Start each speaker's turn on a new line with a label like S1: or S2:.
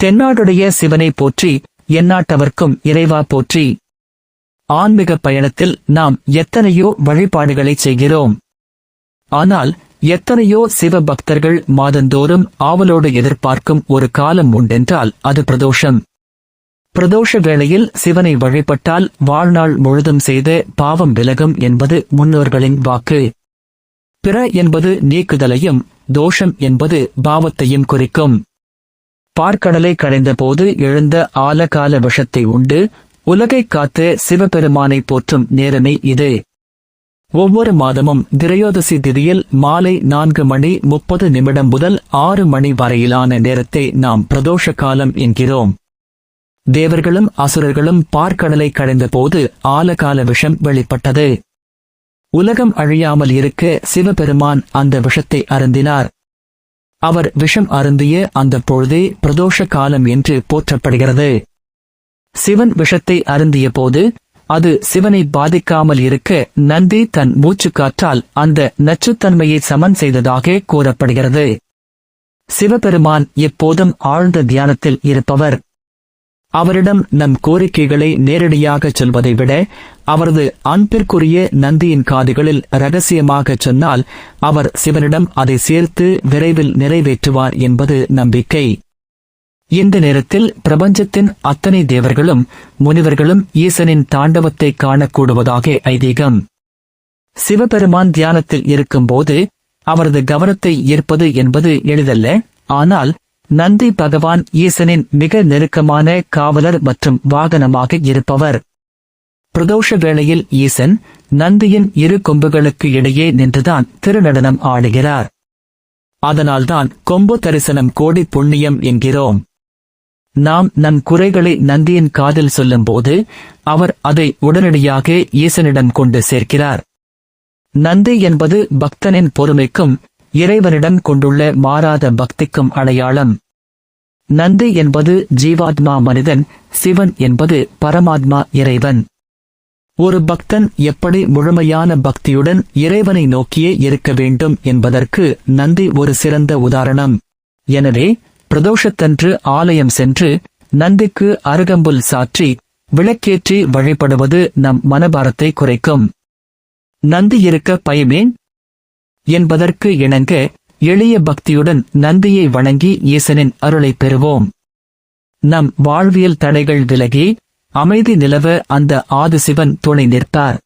S1: தென்னாடுடைய சிவனை போற்றி எந்நாட்டவர்க்கும் இறைவா போற்றி. ஆன்மீக பயணத்தில் நாம் எத்தனையோ வழிபாடுகளை செய்கிறோம். ஆனால் எத்தனையோ சிவ பக்தர்கள் மாதந்தோறும் ஆவலோடு எதிர்பார்க்கும் ஒரு காலம் உண்டென்றால் அது பிரதோஷம். பிரதோஷ வேளையில் சிவனை வழிபட்டால் வாழ்நாள் முழுதும் செய்த பாவம் விலகும் என்பது முன்னோர்களின் வாக்கு. பிற என்பது நீக்குதலையும் தோஷம் என்பது பாவத்தையும் குறிக்கும். பார்க்கடலை கடைந்தபோது எழுந்த ஆலகால விஷத்தை உண்டு உலகைக் காத்து சிவபெருமானை போற்றும் நேரமே இது. ஒவ்வொரு மாதமும் திரையோதசி திதியில் மாலை நான்கு மணி முப்பது நிமிடம் முதல் ஆறு மணி வரையிலான நேரத்தை நாம் பிரதோஷ காலம் என்கிறோம். தேவர்களும் அசுரர்களும் பார்க்கடலை கடைந்தபோது ஆலகால விஷம் வெளிப்பட்டது. உலகம் அழியாமல் இருக்க சிவபெருமான் அந்த விஷத்தை அருந்தினார். அவர் விஷம் அருந்திய அந்த பொழுதே பிரதோஷ காலம் என்று போற்றப்படுகிறது. சிவன் விஷத்தை அருந்திய போது அது சிவனை பாதிக்காமல் இருக்க நந்தி தன் மூச்சுக்காற்றால் அந்த நச்சுத்தன்மையை சமன் செய்ததாக கூறப்படுகிறது. சிவபெருமான் எப்போதும் ஆழ்ந்த தியானத்தில் இருப்பவர். அவரிடம் நம் கோரிக்கைகளை நேரடியாகச் சொல்வதை விட அவரது அன்பிற்குரிய நந்தியின் காதுகளில் ரகசியமாகச் சொன்னால் அவர் சிவனிடம் அதை சேர்த்து விரைவில் நிறைவேற்றுவார் என்பது நம்பிக்கை. இந்த நேரத்தில் பிரபஞ்சத்தின் அத்தனை தேவர்களும் முனிவர்களும் ஈசனின் தாண்டவத்தை காணக்கூடுவதாக ஐதீகம். சிவபெருமான் தியானத்தில் இருக்கும்போது அவரது கவனத்தை ஈர்ப்பது என்பது எளிதல்ல ஆனால் நந்தி பகவான் ஈசனின் மிக நெருக்கமான காவலர் மற்றும் வாகனமாக இருப்பவர். பிரதோஷ வேளையில் ஈசன் நந்தியின் இரு கொம்புகளுக்கு இடையே நின்றுதான் திருநடனம் ஆடுகிறார். அதனால்தான் கொம்பு தரிசனம் கோடி புண்ணியம் என்கிறோம். நாம் நம் குறைகளை நந்தியின் காதில் சொல்லும்போது அவர் அதை உடனடியாக ஈசனிடம் கொண்டு சேர்க்கிறார். நந்தி என்பது பக்தனின் பொறுமைக்கும் இறைவனிடம் கொண்டுள்ள மாறாத பக்திக்கும் அடையாளம். நந்தி என்பது ஜீவாத்மா மனிதன் சிவன் என்பது பரமாத்மா இறைவன். ஒரு பக்தன் எப்படி முழுமையான பக்தியுடன் இறைவனை நோக்கியே இருக்க வேண்டும் என்பதற்கு நந்தி ஒரு சிறந்த உதாரணம். எனவே பிரதோஷத்தன்று ஆலயம் சென்று நந்திக்கு அருகம்புல் சாற்றி விளக்கேற்றி வழிபடுவது நம் மனபாரத்தை குறைக்கும். நந்தி இருக்க பயமேன் என்பதற்கு இணங்க எளிய பக்தியுடன் நந்தியை வணங்கி ஈசனின் அருளை பெறுவோம். நம் வாழ்வியல் தடைகள் விலகி அமைதி நிலவ அந்த ஆதிசிவன் துணை நிற்பார்.